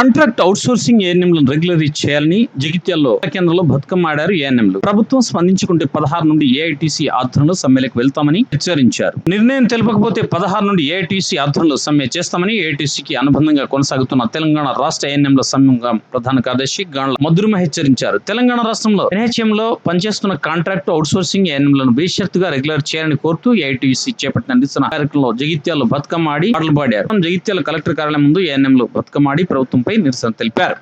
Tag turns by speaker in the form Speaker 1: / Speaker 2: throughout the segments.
Speaker 1: Contract outsourcing ఏఎన్ఎంలను regularly చేయాలని జగిత్యాల్లో కేంద్రంలో బతుకమ్మ ఆడారు ఏఎన్ఎంలు. ప్రభుత్వం స్పందించుకుంటే పదహారు నుండి ఏఐటీసీ ఆధ్వర్యంలో సమ్మెలకు వెళ్తామని హెచ్చరించారు. నిర్ణయం తెలపకపోతే పదహారు నుండి ఏఐటీసీ ఆధ్వర్యంలో సమ్మె చేస్తామని ఏఐటీసీకి అనుబంధంగా కొనసాగుతున్న తెలంగాణ రాష్ట్ర ఏఎన్ఎంల సంఘం ప్రధాన కార్యదర్శి గాండ్ల మధురిమ హెచ్చరించారు. తెలంగాణ రాష్ట్రంలో ఎన్హెచ్ఎంలో లో పనిచేస్తున్న కాంట్రాక్ట్ అవుట్సోర్సింగ్ ఏఎన్ఎంలను బేషరతుగా రెగ్యులర్ చేయాలని కోరుతూ ఏఐటీసీ చేపట్టిన నిరసన కార్యక్రమంలో జగిత్యాల్లో బతుకమ్మ ఆడి పాటలు పాడారు. జగిత్యాల కలెక్టర్ కార్యాలయం ముందు ఏఎన్ఎంలు బతుకమ్మ ఆడి ప్రభుత్వంపై నిరసన తెలిపారు.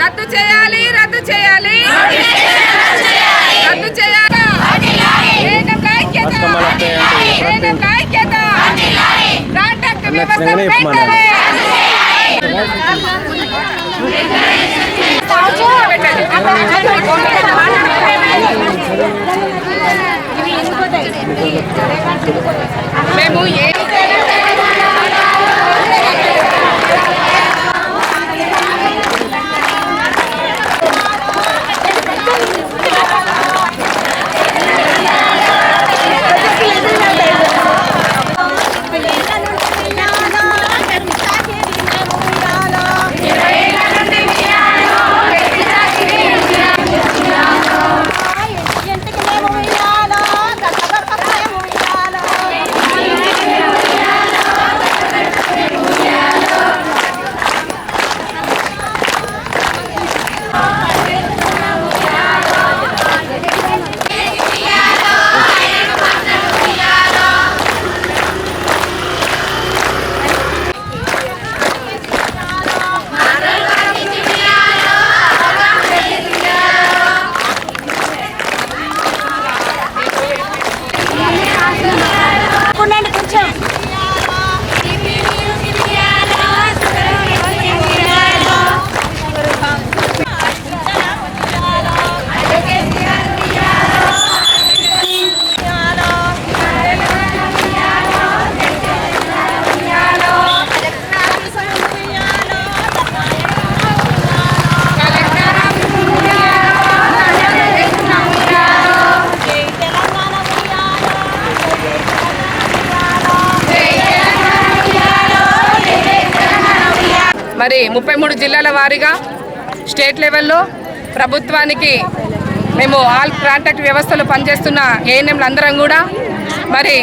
Speaker 2: రద్దు చేయాలి రద్దు చేయాలి. రద్దు చేయాలి ఏనం ఐక్యత ఐక్యత వ్యవస్థ మేము ఏ మరి ముప్పై మూడు జిల్లాల వారీగా స్టేట్ లెవెల్లో ప్రభుత్వానికి మేము ఆల్ కాంటాక్ట్ వ్యవస్థలో పనిచేస్తున్న ఏఎన్ఎంలు అందరం కూడా మరి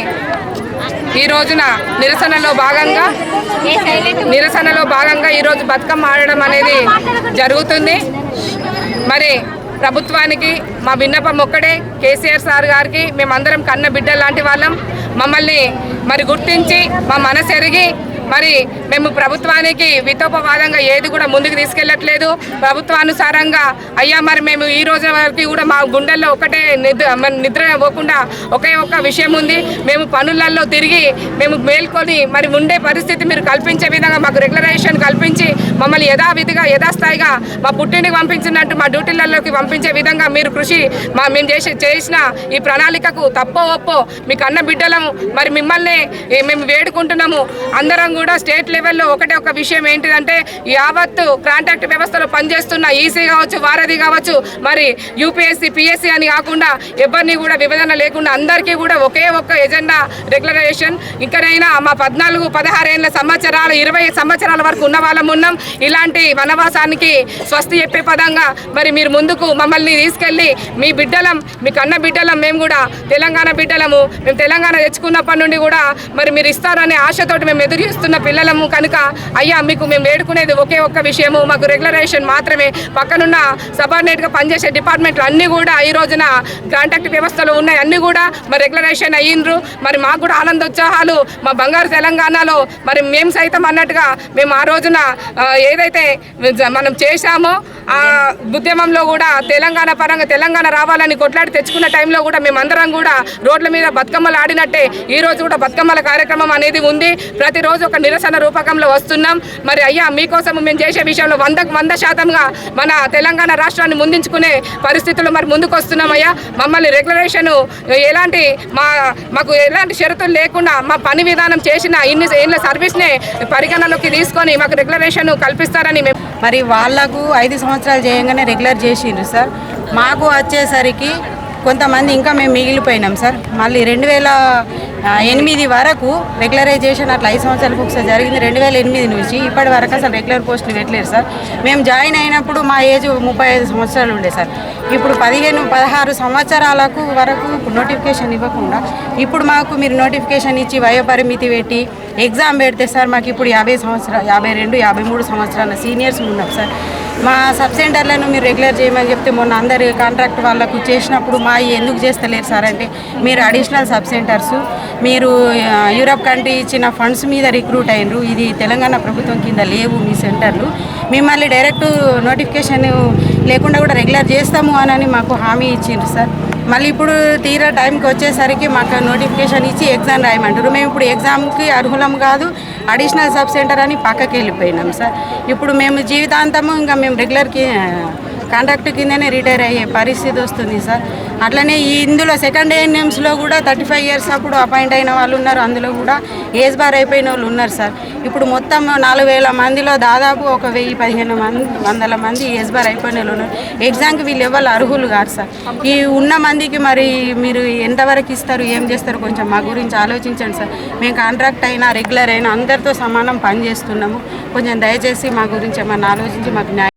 Speaker 2: ఈ రోజున నిరసనలో భాగంగా నిరసనలో భాగంగా ఈరోజు బతుకమ్మ ఆడడం అనేది జరుగుతుంది. మరి ప్రభుత్వానికి మా విన్నపం ఒక్కడే కేసీఆర్ సార్ గారికి మేమందరం కన్న బిడ్డ లాంటి వాళ్ళం. మమ్మల్ని మరి గుర్తించి మా మనసు ఎరిగి మరి మేము ప్రభుత్వానికి వితోపవాదంగా ఏది కూడా ముందుకు తీసుకెళ్ళట్లేదు. ప్రభుత్వానుసారంగా అయ్యా మరి మేము ఈ రోజు వరకు కూడా మా గుండెల్లో ఒకటే నిద్ర నిద్ర పోకుండా ఒకే ఒక్క విషయం ఉంది. మేము పనులలో తిరిగి మేము మేల్కొని మరి ఉండే పరిస్థితి మీరు కల్పించే విధంగా మాకు రెగ్యులరైజేషన్ కల్పించి మమ్మల్ని యథావిధిగా యథాస్థాయిగా మా పుట్టింటికి పంపించినట్టు మా డ్యూటీలలోకి పంపించే విధంగా మీరు కృషి మా మేము చేసి చేసిన ఈ ప్రణాళికకు తప్పో ఒప్పో మీకు అన్న బిడ్డలము మరి మిమ్మల్ని మేము వేడుకుంటున్నాము. అందరం కూడా స్టేట్ లెవెల్లో ఒకటే ఒక విషయం ఏంటిదంటే యావత్తు కాంట్రాక్ట్ వ్యవస్థలో పనిచేస్తున్న ఈసీ కావచ్చు వారధి కావచ్చు మరి యూపీఎస్సీ పిఎస్సీ అని కాకుండా ఎవరిని కూడా విభజన లేకుండా అందరికీ కూడా ఒకే ఒక్క ఎజెండా రెగ్యులరైజేషన్. ఇక్కడైనా మా పద్నాలుగు పదహారేళ్ళ సంవత్సరాలు ఇరవై సంవత్సరాల వరకు ఉన్న వాళ్ళం ఉన్నాం. ఇలాంటి వనవాసానికి స్వస్తి చెప్పే పదంగా మరి మీరు ముందుకు మమ్మల్ని తీసుకెళ్ళి మీ బిడ్డలం మీ కన్న బిడ్డలం మేము కూడా తెలంగాణ బిడ్డలము. మేము తెలంగాణ తెచ్చుకున్నప్పటి నుండి కూడా మరి మీరు ఇస్తారనే ఆశతోటి మేము ఎదురు చూస్తున్న. పిల్లలము కనుక అయ్యా మీకు మేము వేడుకునేది ఒకే ఒక్క విషయము. మాకు రెగ్యులరైజేషన్ మాత్రమే. పక్కనున్న సబార్డినేట్గా పనిచేసే డిపార్ట్మెంట్లు అన్నీ కూడా ఈ రోజున కాంటాక్ట్ వ్యవస్థలు ఉన్నాయి. అన్నీ కూడా మరి రెగ్యులరైజేషన్ అయ్యిండ్రు. మరి మాకు కూడా ఆనందోత్సాహాలు. మా బంగారు తెలంగాణలో మరి మేము సైతం అన్నట్టుగా మేము ఆ రోజున ఏదైతే మనం చేశామో ఆ ఉద్యమంలో కూడా తెలంగాణ పరంగా తెలంగాణ రావాలని కొట్లాడి తెచ్చుకున్న టైంలో కూడా మేమందరం కూడా రోడ్ల మీద బతుకమ్మలు ఆడినట్టే. ఈ రోజు కూడా బతుకమ్మల కార్యక్రమం అనేది ఉంది. ప్రతిరోజు ఒక నిరసన రూపకంలో వస్తున్నాం. మరి అయ్యా మీకోసం మేము చేసే విషయంలో వందకు వంద శాతంగా మన తెలంగాణ రాష్ట్రాన్ని ముందుకునే పరిస్థితులు మరి ముందుకు వస్తున్నాం అయ్యా. మమ్మల్ని రెగ్యులరేషన్ ఎలాంటి మా మాకు ఎలాంటి షరతులు లేకుండా మా పని విధానం చేసిన ఇన్ని ఏళ్ళ సర్వీస్నే పరిగణలోకి తీసుకొని మాకు రెగ్యులరేషన్ కల్పిస్తారని మేము
Speaker 3: మరి వాళ్ళకు ఐదు సంవత్సరాలు చేయగానే రెగ్యులర్ చేసిండ్రు సార్. మాకు వచ్చేసరికి కొంతమంది ఇంకా మేము మిగిలిపోయినాం సార్. మళ్ళీ రెండు వేల ఎనిమిది వరకు రెగ్యులరైజేషన్ అట్లా ఐదు సంవత్సరాలకు ఒకసారి జరిగింది. రెండు వేల ఎనిమిది నుంచి ఇప్పటి వరకు అసలు రెగ్యులర్ పోస్టులు పెట్టలేరు సార్. మేము జాయిన్ అయినప్పుడు మా ఏజ్ ముప్పై ఐదు సంవత్సరాలు ఉండే సార్. ఇప్పుడు పదిహేను పదహారు సంవత్సరాలకు వరకు నోటిఫికేషన్ ఇవ్వకుండా ఇప్పుడు మాకు మీరు నోటిఫికేషన్ ఇచ్చి వయోపరిమితి పెట్టి ఎగ్జామ్ పెడితే సార్ మాకు ఇప్పుడు యాభై సంవత్సరాలు యాభై రెండు యాభై మూడు సంవత్సరాల సీనియర్స్ ఉన్నాం సార్. మా సబ్ సెంటర్లను మీరు రెగ్యులర్ చేయమని చెప్తే మొన్న అందరి కాంట్రాక్ట్ వాళ్ళకు చేసినప్పుడు మా ఎందుకు చేస్తలేరు సార్ అంటే మీరు అడిషనల్ సబ్ సెంటర్స్ మీరు యూరప్ కంట్రీ ఇచ్చిన ఫండ్స్ మీద రిక్రూట్ అయినరు. ఇది తెలంగాణ ప్రభుత్వం కింద లేవు మీ సెంటర్లు. మిమ్మల్ని డైరెక్ట్ నోటిఫికేషన్ లేకుండా కూడా రెగ్యులర్ చేస్తాము అని మాకు హామీ ఇచ్చిండ్రు సార్. మళ్ళీ ఇప్పుడు తీరా టైంకి వచ్చేసరికి మాకు నోటిఫికేషన్ ఇచ్చి ఎగ్జామ్ రాయమంటారు. మేము ఇప్పుడు ఎగ్జామ్కి అర్హులం కాదు అడిషనల్ సబ్ సెంటర్ అని పక్కకి వెళ్ళిపోయినాం సార్. ఇప్పుడు మేము జీవితాంతము ఇంకా మేము రెగ్యులర్కి కాంట్రాక్ట్ కిందనే రిటైర్ అయ్యే పరిస్థితి వస్తుంది సార్. అట్లనే ఈ ఇందులో సెకండ్ ఏఎన్ఎమ్స్లో కూడా థర్టీ ఫైవ్ ఇయర్స్ అప్పుడు అపాయింట్ అయిన వాళ్ళు ఉన్నారు. అందులో కూడా ఏజ్ బార్ అయిపోయిన వాళ్ళు ఉన్నారు సార్. ఇప్పుడు మొత్తం నాలుగు వేల మందిలో దాదాపు ఒక వెయ్యి పదిహేను మంది వందల మంది ఏజ్ బార్ అయిపోయిన వాళ్ళు ఉన్నారు. ఎగ్జామ్కి వీళ్ళు ఎవరు అర్హులు కాదు సార్. ఈ ఉన్న మందికి మరి మీరు ఎంతవరకు ఇస్తారు ఏం చేస్తారు కొంచెం మా గురించి ఆలోచించండి సార్. మేము కాంట్రాక్ట్ అయినా రెగ్యులర్ అయినా అందరితో సమానం పని చేస్తున్నాము కొంచెం దయచేసి మా గురించి ఏమన్నా ఆలోచించి మాకు న్యాయం